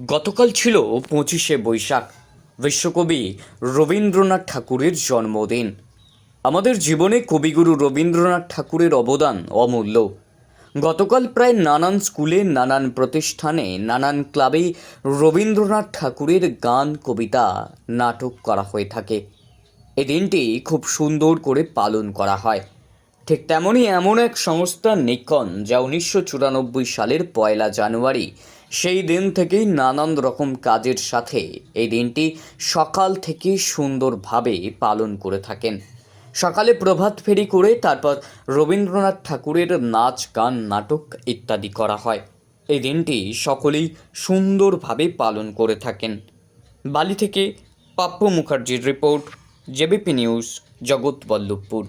গতকাল ছিল পঁচিশে বৈশাখ। বিশ্বকবি রবীন্দ্রনাথ ঠাকুরের জন্মদিন। আমাদের জীবনে কবিগুরু রবীন্দ্রনাথ ঠাকুরের অবদান অমূল্য। গতকাল প্রায় নানান স্কুলে, নানান প্রতিষ্ঠানে, নানান ক্লাবে রবীন্দ্রনাথ ঠাকুরের গান, কবিতা, নাটক করা হয়ে থাকে। এই দিনটি খুব সুন্দর করে পালন করা হয়। ঠিক তেমনই এমন এক সংস্থা নিকন, যা উনিশশো চুরানব্বই সালের পয়লা জানুয়ারি। সেই দিন থেকেই নানান রকম কাজের সাথে এই দিনটি সকাল থেকে সুন্দরভাবে পালন করে থাকেন। সকালে প্রভাত ফেরি করে তারপর রবীন্দ্রনাথ ঠাকুরের নাচ, গান, নাটক ইত্যাদি করা হয়। এই দিনটি সকলেই সুন্দরভাবে পালন করে থাকেন। বালি থেকে পাপ্পু মুখার্জির রিপোর্ট, জেবিপি নিউজ জগৎবল্লভপুর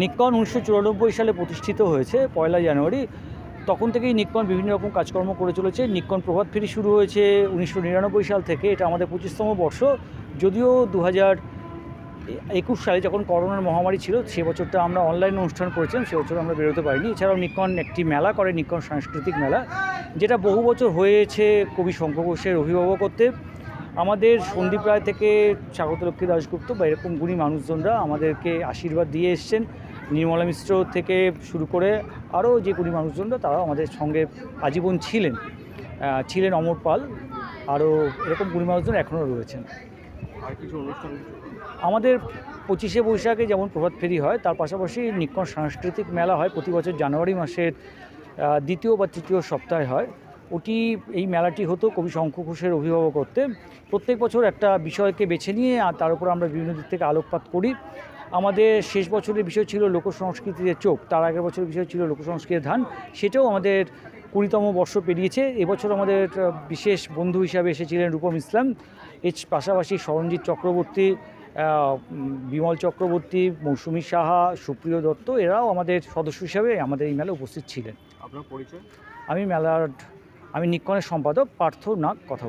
নিক্কন উনিশশো সালে প্রতিষ্ঠিত হয়েছে, পয়লা জানুয়ারি। তখন থেকেই নিক্কন বিভিন্ন রকম কাজকর্ম করে চলেছে। নিক্কন প্রভাত ফেরি শুরু হয়েছে উনিশশো নিরানব্বই সাল থেকে, এটা আমাদের পঁচিশতম বর্ষ। যদিও দু একুশ সালে যখন করোনার মহামারী ছিল, সে বছরটা আমরা অনলাইন অনুষ্ঠান করেছিলাম, সে বছর আমরা বেরোতে পারিনি। এছাড়াও নিক্কন একটি মেলা করে নিক্কন সাংস্কৃতিক মেলা, যেটা বহু বছর হয়েছে কবি শঙ্খ ঘোষের অভিভাবকত্বে। আমাদের সন্দীপ্রায় থেকে স্বাগতলক্ষ্মী দাশগুপ্ত বা এরকম গুণী মানুষজনরা আমাদেরকে আশীর্বাদ দিয়ে এসছেন। নির্মলা মিশ্র থেকে শুরু করে আরও যে গুণী মানুষজনরা তারাও আমাদের সঙ্গে আজীবন ছিলেন। ছিলেন অমর পাল আরও এরকম গুণী মানুষজন এখনও রয়েছেন। আর কিছু অনুষ্ঠান? আমাদের পঁচিশে বৈশাখে যেমন প্রভাত ফেরি হয় তার পাশাপাশি নিক্কন সাংস্কৃতিক মেলা হয়। প্রতি বছর জানুয়ারি মাসের দ্বিতীয় বা তৃতীয় সপ্তাহে হয়। ওটি এই মেলাটি হতো কবি শঙ্খ ঘোষের অভিভাবকত্বে। প্রত্যেক বছর একটা বিষয়কে বেছে নিয়ে আর তার উপর আমরা বিভিন্ন দিক থেকে আলোকপাত করি। আমাদের শেষ বছরের বিষয় ছিল লোকসংস্কৃতিতে চোখ তার আগের বছরের বিষয় ছিল লোকসংস্কৃতির ধান। সেটাও আমাদের কুড়িতম বর্ষ পেরিয়েছে। এবছর আমাদের বিশেষ বন্ধু হিসাবে এসেছিলেন রূপম ইসলাম। এর পাশাপাশি সরঞ্জিৎ চক্রবর্তী বিমল চক্রবর্তী মৌসুমী সাহা সুপ্রিয় দত্ত এরাও আমাদের সদস্য হিসাবে আমাদের এই মেলায় উপস্থিত ছিলেন। আপনার পরিচয়? আমি মেলার আমি নিকনের সম্পাদক পার্থ নাগ কথা।